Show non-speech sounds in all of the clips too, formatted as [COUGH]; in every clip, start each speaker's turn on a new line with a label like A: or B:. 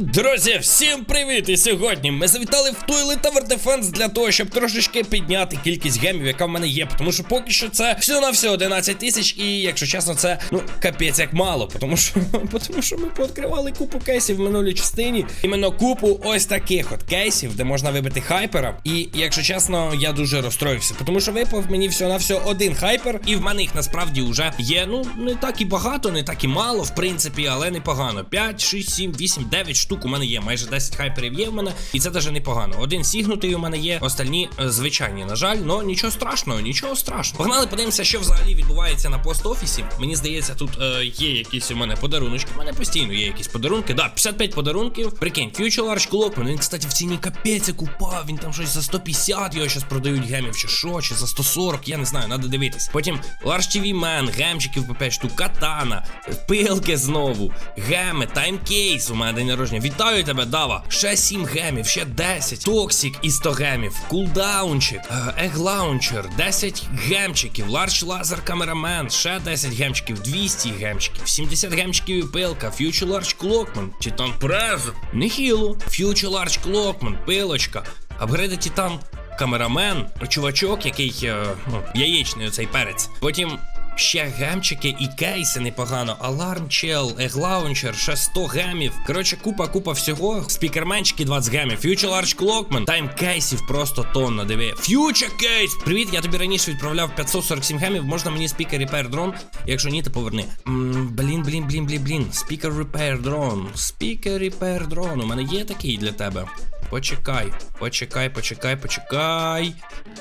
A: Друзі, всім привіт! І сьогодні ми завітали в Toilet Tower Defense для того, щоб трошечки підняти кількість гемів, яка в мене є. Тому що поки що це всього на всього 11 тисяч, і якщо чесно, це ну капець як мало. Тому що, [LAUGHS] тому що ми пооткривали купу кейсів в минулій частині. Іменно купу ось таких от кейсів, де можна вибити хайпера. І якщо чесно, я дуже розстроївся, тому що випав мені всього на всього один хайпер, і в мене їх насправді вже є. Ну не так і багато, не так і мало, в принципі, але непогано. 5, 6, 7, 8, 9 штук у мене є. Майже 10 хайперів є в мене, і це даже непогано. Один сігнутий у мене є, остальні е, звичайні. На жаль, но нічого страшного, нічого страшного. Погнали, подивимося, що взагалі відбувається на пост-офісі. Мені здається, тут е, є якісь у мене подаруночки. У мене постійно є якісь подарунки. Да, 55 подарунків. Прикинь, Large Clockman. Він, кстати, в ціні капець як упав. Він там щось за 150 його зараз продають гемів, чи що, чи за 140, я не знаю, треба дивитись. Потім Large TV Man, гемчиків по 5 штук, катана, пилки знову, геми, таймкейс. У мене день народження. Вітаю тебе, Дава. Ще 7 гемів, ще 10. Токсік і 100 гемів. Кулдаунчик, еглаунчер, 10 гемчиків, Large Laser Cameraman, ще 10 гемчиків, 200 гемчиків, 70 гемчиків і пилка, Future Large Clockman, Titan Prez, Нехіло, Future Large Clockman, пилочка, апгрейди Titan Камерамен, чувачок, який е, ну, яєчний оцей перець. Потім ще гемчики і кейси непогано. Аларм чел, еглаунчер, ще 100 гемів. Коротше, купа, купа всього. Спікерменчики 20 гемів. Future Large Clockman. Тайм кейсів просто тонна. Диви. Future кейс! Привіт, я тобі раніше відправляв 547 гемів. Можна мені спікер Repair Drone? Якщо ні, то поверни. Блін, блін, блін, блін, блін. Спікер Repair Drone. Спікер Repair Drone. У мене є такий для тебе. Почекай, почекай, почекай, почекай.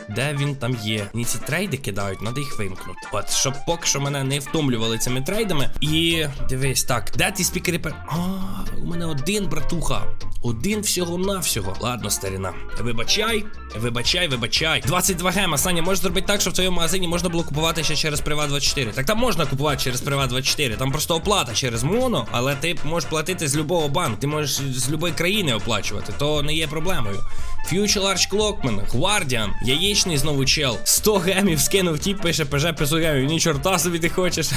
A: Де він там є? Мені ці трейди кидають, треба їх вимкнути. От, щоб поки що мене не втомлювали цими трейдами. І дивись, так, де ті спікери. А, у мене один братуха. Один всього-навсього. Ладно, старіна. Вибачай, вибачай, вибачай. 22 гема, Саня, можеш зробити так, щоб в твоєму магазині можна було купувати ще через Privat 24. Так там можна купувати через Privat 24. Там просто оплата через моно, але ти можеш платити з любого банку. Ти можеш з любої країни оплачувати, то не є проблемою. Future Large Clockman, Guardian, яєчний знову чел. 100 гемів скинув тіп, пише ПЖ 500 гемів. Ні, чорта собі ти хочеш.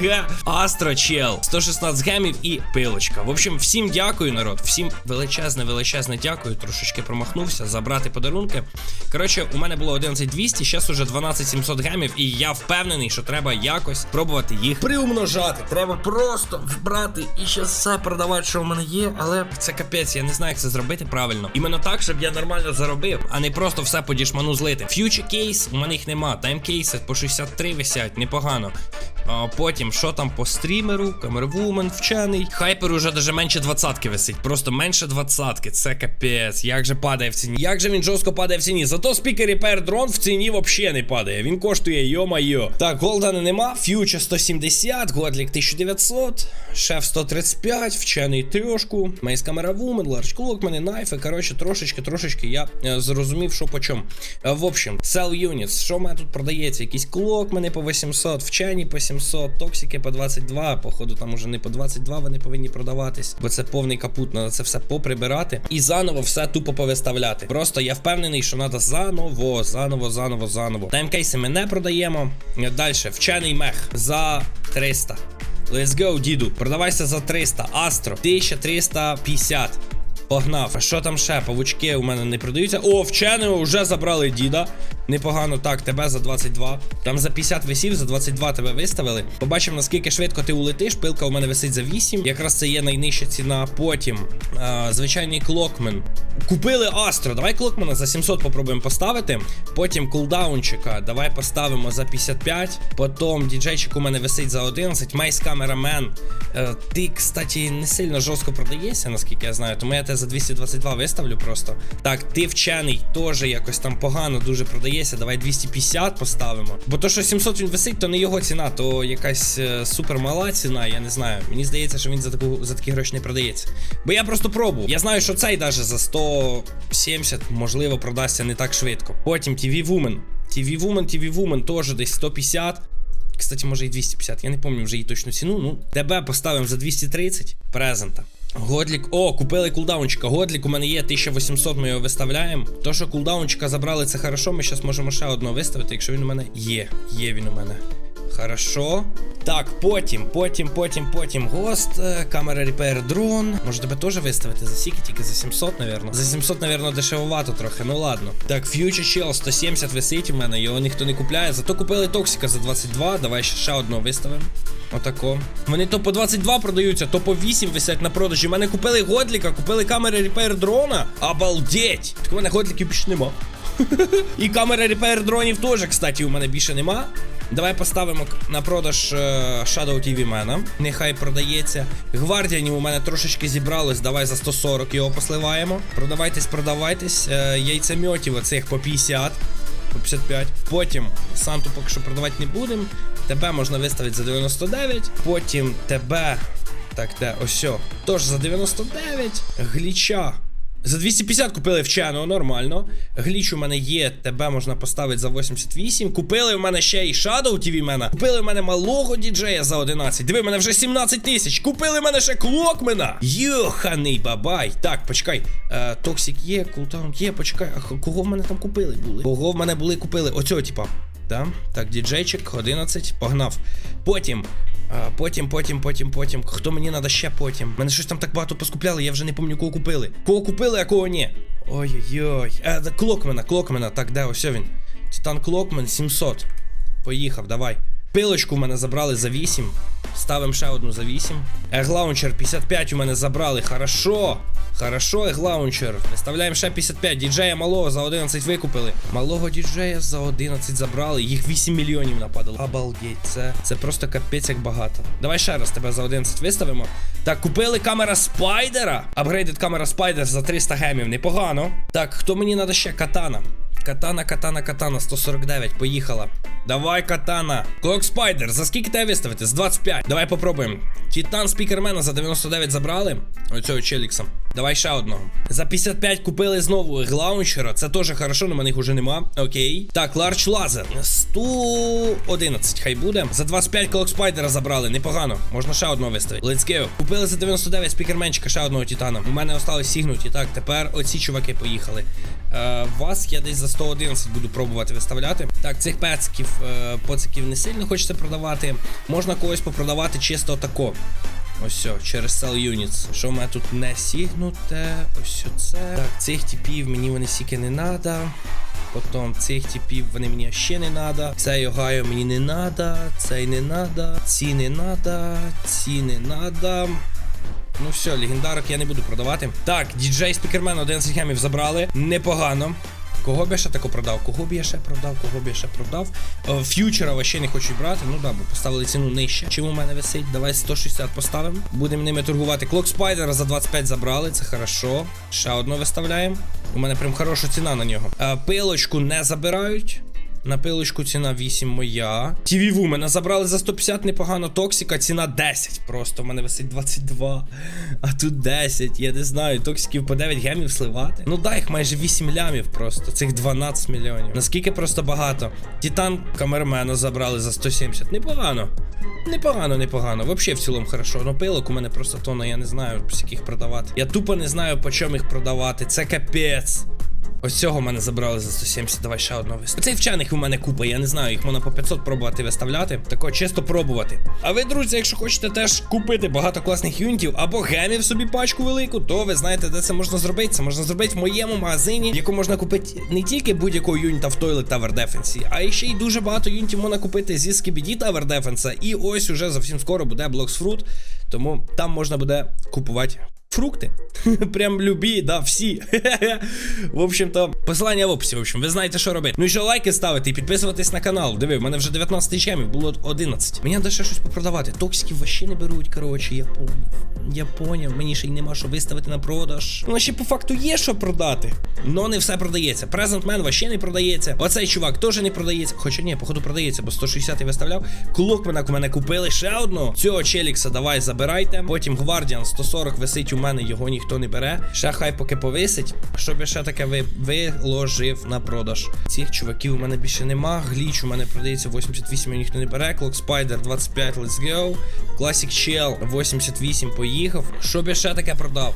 A: [LAUGHS] Астро чел, 116 гемів і пилочка. В общем, всім дякую, народ. Всім величезне, величезне дякую. Трошечки промахнувся, забрати подарунки. Коротше, у мене було 11200, зараз уже 12700 гемів, і я впевнений, що треба якось пробувати їх приумножати. Треба просто брати і ще все продавати, що в мене є, але це капець, я не знаю, як це зробити правильно. Іменно так, щоб я нормально заробив, а не просто все по дішману злити. Future кейс, у мене їх нема. Таймкейси по 63 висять, непогано. А потім, що там по стрімеру, камервумен, вчений. Хайпер уже даже менше двадцятки висить. Просто менше двадцятки. Це капець. Як же падає в ціні? Як же він жорстко падає в ціні? Зато спікер Repair Drone в ціні взагалі не падає. Він коштує, йо-майо. Так, Голдана нема. Фьючер 170, Годлік 1900, Шеф 135, вчений трьошку, Мейс камеравумен, Ларч Клок, мене найфи. Коротше, трошечки, трошечки я е, зрозумів, що по чому. Е, в общем, Sell Units. Що в мене тут продається? Якийсь клок мене по 800, вчені по 700, токсики по 22. Походу, там уже не по 22 вони повинні продаватись, бо це повний капут. Треба це все поприбирати і заново все тупо повиставляти. Просто я впевнений, що треба заново, заново, заново, заново. Таймкейси ми не продаємо. Далі, вчений мех за 300. Let's go, діду. Продавайся за 300. Астро 1350. Погнав. А що там ще? Павучки у мене не продаються. О, вченого вже забрали діда. Непогано. Так, тебе за 22. Там за 50 висів, за 22 тебе виставили. Побачимо, наскільки швидко ти улетиш. Пилка у мене висить за 8. Якраз це є найнижча ціна. Потім. А, звичайний клокмен. Купили Астро. Давай клокмена за 700 попробуємо поставити. Потім кулдаунчика. Давай поставимо за 55. Потім діджейчик у мене висить за 11. Майс камерамен. Е, ти, кстати, не сильно жорстко продаєшся, наскільки я знаю. Тому я тебе за 222 виставлю просто. Так, ти вчений теж якось там погано дуже продається. Давай 250 поставимо. Бо то, що 700 він висить, то не його ціна, то якась е, супер мала ціна, я не знаю. Мені здається, що він за таку за такі гроші не продається. Бо я просто пробував. Я знаю, що цей даже за 170 можливо продасться не так швидко. Потім TV Woman. TV Woman, TV Woman теж десь 150. Кстати, може і 250, я не пам'ятаю вже її точну ціну. Ну, ДБ поставимо за 230 презента. Годлік. О, купили кулдаунчика. Годлік у мене є 1800, ми його виставляємо. То, що кулдаунчика забрали, це хорошо. Ми зараз можемо ще одного виставити, якщо він у мене є. Є він у мене. Хорошо. Так, потім, потім, потім, потім гост, камера репейр дрон. Може тебе теж виставити за сіки, тільки за 700, навірно. За 700, навірно, дешевовато трохи, ну ладно. Так, Future Chill 170 висить у мене, його ніхто не купляє. Зато купили Токсика за 22. Давай ще, ще одного виставимо. Отако. Вони то по 22 продаються, то по 8 висять на продажі. У мене купили годліка, купили камери репейр дрона. Обалдеть! Так у мене годліків більше нема. І камери репейр дронів теж, кстати, у мене більше нема. Давай поставимо на продаж е, Shadow TV Мена. Нехай продається. Гвардіанів у мене трошечки зібралось. Давай за 140 його посливаємо. Продавайтесь, продавайтесь. Е, яйцеметів оцих по 50. По 55. Потім Санту поки що продавати не будемо. Тебе можна виставити за 99. Потім тебе. Так, де, ось. о, Тож за 99. Гліча. За 250 купили вченого, нормально. Гліч у мене є, тебе можна поставити за 88. Купили в мене ще і Shadow TV мене. Купили в мене малого діджея за 11. Диви, мене вже 17 тисяч. Купили в мене ще клокмена. Йоханий бабай. Так, почекай. Е, Токсик є, култаун є, почекай. А кого в мене там купили були? Кого в мене були купили? Оцього, типа. Да? Так, діджейчик, 11, погнав. Потім. Потім, потім, потім, потім. Хто мені треба ще потім? Мене щось там так багато поскупляли, я вже не пам'ятаю, кого купили. Кого купили, а кого ні. Ой-ой-ой. Е, Клокмена, Клокмена. Так, де ось він. Титан Клокмен 700. Поїхав, давай. Пилочку в мене забрали за 8. Ставимо ще одну за 8. Еглаунчер 55 у мене забрали. Хорошо. Хорошо, еглаунчер. Виставляємо ще 55. Діджея малого за 11 викупили. Малого діджея за 11 забрали. Їх 8 мільйонів нападало. Обалдеть, це, це просто капець як багато. Давай ще раз тебе за 11 виставимо. Так, купили камера спайдера. Апгрейдед камера спайдер за 300 гемів. Непогано. Так, хто мені треба ще? Катана. Катана, катана, катана, 149, поїхала. Давай, катана. Клок Спайдер, за скільки тебе виставити? З 25. Давай попробуємо. Титан Спікермена за 99 забрали. Оцього челікса. Давай ще одного. За 55 купили знову глаунчера. Це теж хорошо, але їх уже нема. Окей. Так, Ларч Лазер. 111, хай буде. За 25 Клок Спайдера забрали. Непогано. Можна ще одного виставити. Let's go. Купили за 99 спікерменчика, ще одного титана. У мене остались сігнуті. Так, тепер оці чуваки поїхали. Е, вас я десь за 111 буду пробувати виставляти. Так, цих пециків, е, поциків не сильно хочеться продавати. Можна когось попродавати чисто тако. Ось все, через Sell Units. Що в мене тут не сігнуте? Ось це. Так, цих типів мені вони сіки не надо. Потім цих типів вони мені ще не надо. Цей Огайо мені не надо. Цей не надо. Ці не надо. Ці не надо. Ну все, легендарок я не буду продавати. Так, діджей спікермен 11 гемів забрали. Непогано. Кого б я ще тако продав? Кого б я ще продав? Кого б я ще продав? Е, Ф'ючера вообще не хочу брати. Ну да, бо поставили ціну нижче. Чим у мене висить? Давай 160 поставимо. Будемо ними торгувати. Клок Спайдера за 25 забрали, це хорошо. Ще одно виставляємо. У мене прям хороша ціна на нього. Е, Пилочку не забирають. На пилочку ціна 8 моя. TV мене забрали за 150 непогано. Токсика, ціна 10. Просто в мене висить 22. А тут 10. Я не знаю. Токсиків по 9 гемів сливати. Ну дай їх майже 8 лямів просто. Цих 12 мільйонів. Наскільки просто багато. Титан камермена забрали за 170. Непогано. Непогано, непогано. Вообще в цілому хорошо. Ну пилок у мене просто тонна, я не знаю, з яких продавати. Я тупо не знаю, по чому їх продавати. Це капець. Ось цього мене забрали за 170, давай ще одного. Цих вчених у мене купа, я не знаю, їх можна по 500 пробувати виставляти. Тако чисто пробувати. А ви, друзі, якщо хочете теж купити багато класних юнітів або гемів собі пачку велику, то ви знаєте, де це можна зробити. Це можна зробити в моєму магазині, в якому можна купити не тільки будь-якого юніта в Toilet Tower Defense, а ще й дуже багато юнітів можна купити зі Skibidi Tower Defense. І ось уже зовсім скоро буде Blocks Fruit, тому там можна буде купувати Фрукти. [LAUGHS] Прям любі, да, всі. [LAUGHS] в общем-то, посилання в описі. В общем, ви знаєте, що робити. Ну і ще лайки ставити і підписуватись на канал. Диви, в мене вже 19 тисяч було 11. Мені треба ще щось попродавати. Токсиків вообще не беруть, коротше, я поняв. Я поняв, мені ще й нема що виставити на продаж. Ну, ще по факту є що продати. Но не все продається. Man вообще не продається. Оцей чувак теж не продається. Хоча ні, походу продається, бо 160 я виставляв. Клокмена у мене купили ще одну. Цього челікса давай забирайте. Потім Гвардіан 140 висить у мене, його ніхто не бере. Ще хай поки повисить, щоб я ще таке ви, виложив на продаж. Цих чуваків у мене більше нема. Гліч у мене продається 88, ніхто не бере. Клок Спайдер 25, let's go. Classic Shell 88 поїхав. Щоб я ще таке продав.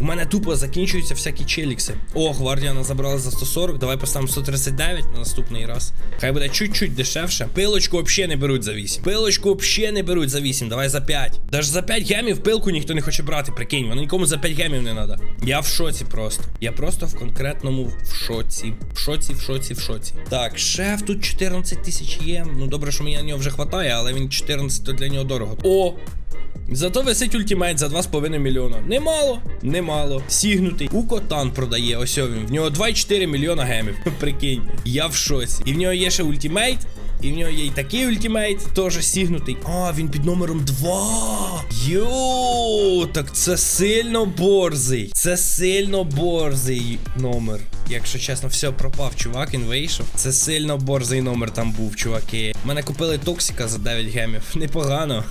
A: У мене тупо закінчуються всякі челікси. О, гвардіана забрали за 140. Давай поставимо 139 на наступний раз. Хай буде чуть-чуть дешевше. Пилочку взагалі не беруть за 8. Пилочку взагалі не беруть за 8. Давай за 5. Даже за 5 гемів пилку ніхто не хоче брати. Прикинь, воно нікому за 5 гемів не треба. Я в шоці просто. Я просто в конкретному в шоці. В шоці, в шоці, в шоці. Так, шеф тут 14 тисяч є. Ну добре, що мені на нього вже хватає, але він 14 то для нього дорого. О! Зато висить ультимейт за 2,5 мільйона. Немало, немало. Сігнутий. У Котан продає, ось він. В нього 2,4 мільйона гемів. [LAUGHS] Прикинь, я в шоці. І в нього є ще ультимейт. І в нього є і такий ультимейт, теж сігнутий. А, він під номером 2. Йоу, так це сильно борзий. Це сильно борзий номер. Якщо чесно, все пропав, чувак, він вийшов. Це сильно борзий номер там був, чуваки. Мене купили токсика за 9 гемів. [LAUGHS] Непогано.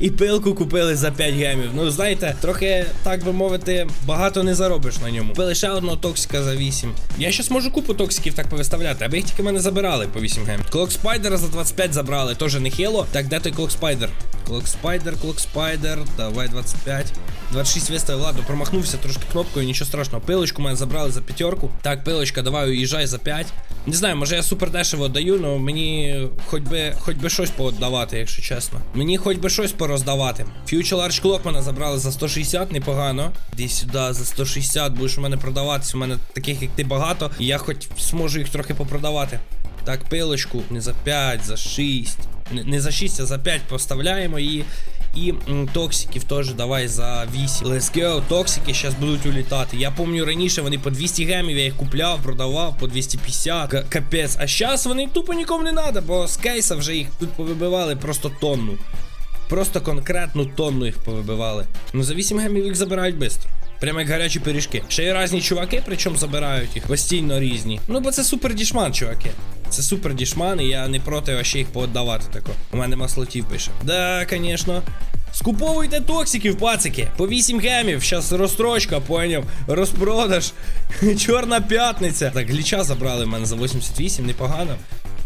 A: І пилку купили за 5 гемів. Ну, знаєте, трохи, так би мовити, багато не заробиш на ньому. Купили ще одного токсика за 8. Я щас можу купу токсиків так повиставляти, аби їх тільки мене забирали по 8 гемів. Клок спайдера за 25 забрали, теж не хіло. Так, де той клок спайдер? Клок спайдер, клок спайдер. Давай 25. 26 виставив, ладно, промахнувся трошки кнопкою, нічого страшного. Пилочку мене забрали за п'ятерку. Так, пилочка, давай уїжджай за 5. Не знаю, може я супер дешево даю, але мені хоч би хоч би щось пооддавати, якщо чесно. Мені хоч би щось пороздавати. Future Large Clock мене забрали за 160, непогано. Іди сюди за 160, будеш у мене продаватися. У мене таких, як ти багато, і я хоч зможу їх трохи попродавати. Так, пилочку не за 5, за 6. Не, не за 6, а за 5 поставляємо її. І м, токсиків теж давай за 8. Let's go, токсики зараз будуть улітати. Я пам'ятаю раніше вони по 200 гемів, я їх купляв, продавав по 250. К- Капець. А зараз вони тупо нікому не треба, бо з кейса вже їх тут повибивали просто тонну. Просто конкретну тонну їх повибивали. Ну за 8 гемів їх забирають швидко. Прямо як гарячі пиріжки. Ще й різні чуваки, причому забирають їх постійно різні. Ну бо це супер дішман, чуваки. Це супер дішман, і я не проти вообще їх пооддавати тако. У мене маслотів пише. Да, звісно. Скуповуйте токсиків, пацики. По 8 гемів. Щас розстрочка, поняв. Розпродаж. [LAUGHS] Чорна п'ятниця. Так, гліча забрали в мене за 88, непогано.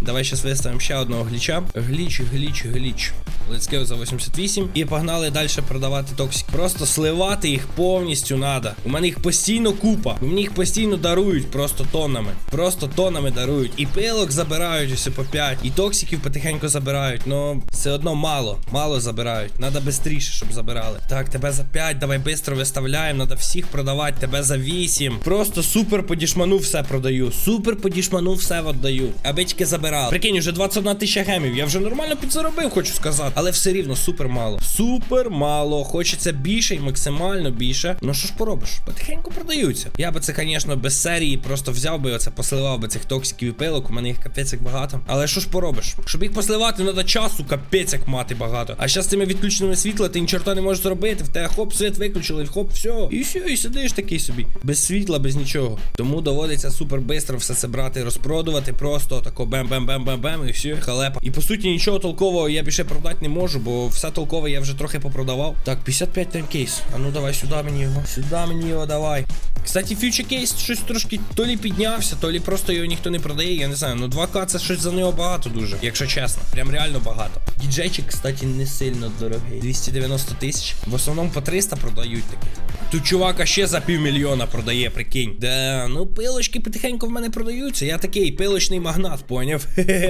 A: Давай зараз виставимо ще одного гліча. Гліч, гліч, гліч. Go за 88. І погнали далі продавати токсик. Просто сливати їх повністю надо. У мене їх постійно купа. Мені їх постійно дарують просто тоннами. Просто тоннами дарують. І пилок забирають усе по 5. І токсиків потихеньку забирають. Ну, все одно мало. Мало забирають. Надо швидше, щоб забирали. Так, тебе за 5, давай швидко виставляємо. Надо всіх продавати. Тебе за 8. Просто супер по дішману все продаю. Супер по дішману все віддаю. Аби тільки забирали. Прикинь, вже 21 тисяча гемів. Я вже нормально підзаробив, хочу сказати. Але все рівно супер мало. Супер мало. Хочеться більше і максимально більше. Ну що ж поробиш? Потихеньку продаються. Я би це, звісно, без серії просто взяв би оце, посливав би цих токсиків і пилок. У мене їх капець як багато. Але що ж поробиш? Щоб їх посливати, треба часу, капець як мати багато. А зараз з тими відключеними світла ти ні чорта не можеш зробити. В тебе хоп, світ виключили, хоп, все. І все, і сидиш такий собі. Без світла, без нічого. Тому доводиться супер швидко все це брати, розпродувати. Просто тако бем-бем-бем-бем-бем і все, халепа. І по суті нічого толкового я більше продати не можу, бо все толкове я вже трохи попродавав. Так, 55 таймкейс. А ну давай сюди мені його. Сюди мені його давай. Кстати, фьючер кейс щось трошки то лі піднявся, то лі просто його ніхто не продає. Я не знаю. Ну 2К це щось за нього багато дуже, якщо чесно. Прям реально багато. Діджейчик, кстати, не сильно дорогий. 290 тисяч. В основному по 300 продають таких. Тут чувака ще за півмільйона продає, прикинь. Да, ну пилочки потихеньку в мене продаються. Я такий пилочний магнат, поняв?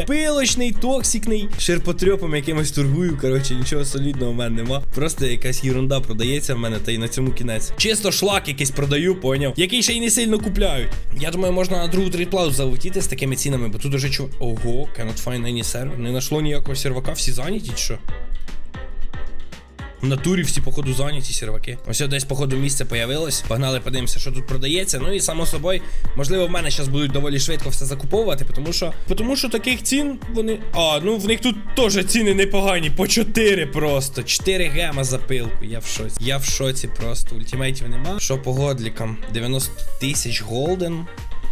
A: Пилочний, токсикний. Ширпотрьопом якимось торгую. Коротше, нічого солідного в мене нема. Просто якась ерунда продається в мене, та й на цьому кінець. Чисто шлак якийсь продаю, поняв. Який ще й не сильно купляють. Я думаю, можна на другу трейдплаус залетіти з такими цінами, бо тут уже чувак. Ого, cannot find any server. Не знайшло ніякого сервака, всі зайняті, чи що? Натурі всі, походу, зайняті серваки. Ось десь, походу, місце появилось. Погнали, подивимося, що тут продається. Ну і само собою, можливо, в мене зараз будуть доволі швидко все закуповувати, тому що. Тому що таких цін вони. А, ну в них тут теж ціни непогані. По 4 просто. 4 гема за пилку. Я в шоці. Я в шоці просто. Ультимейтів нема. Що по годлікам? 90 тисяч голден.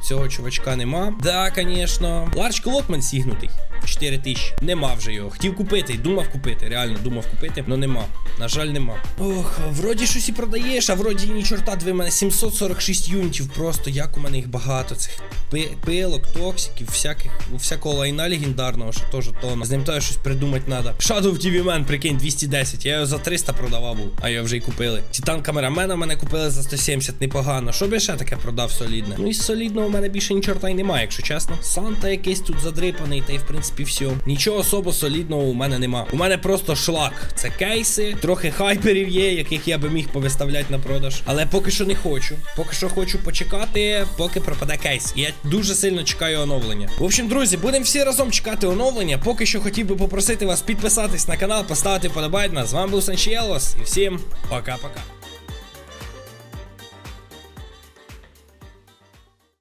A: Цього чувачка нема. Да, звісно. Ларч Клокман сігнутий. 4 тисячі. Нема вже його. Хотів купити, думав купити. Реально думав купити, але нема. На жаль, нема. Ох, вроді щось і продаєш, а вроді ні чорта, диви, мене 746 юнітів просто. Як у мене їх багато цих пилок, токсиків, всяких, всякого лайна легендарного, що теж тонна. З ним теж щось придумати треба. Shadow TV Man, прикинь, 210. Я його за 300 продавав був, а його вже й купили. Титан камерамена мене купили за 170, непогано. Що би ще таке продав солідне? Ну і солідного у мене більше ні чорта й немає, якщо чесно. Санта якийсь тут задрипаний, та й в принципі. Нічого особо солідного у мене нема. У мене просто шлак. Це кейси, трохи хайперів є, яких я би міг повиставляти на продаж. Але поки що не хочу. Поки що хочу почекати, поки пропаде кейс. Я дуже сильно чекаю оновлення. В общем, друзі, будемо всі разом чекати оновлення. Поки що хотів би попросити вас підписатись на канал, поставити подобайна. З вами був Санчіелос і всім пока-пока.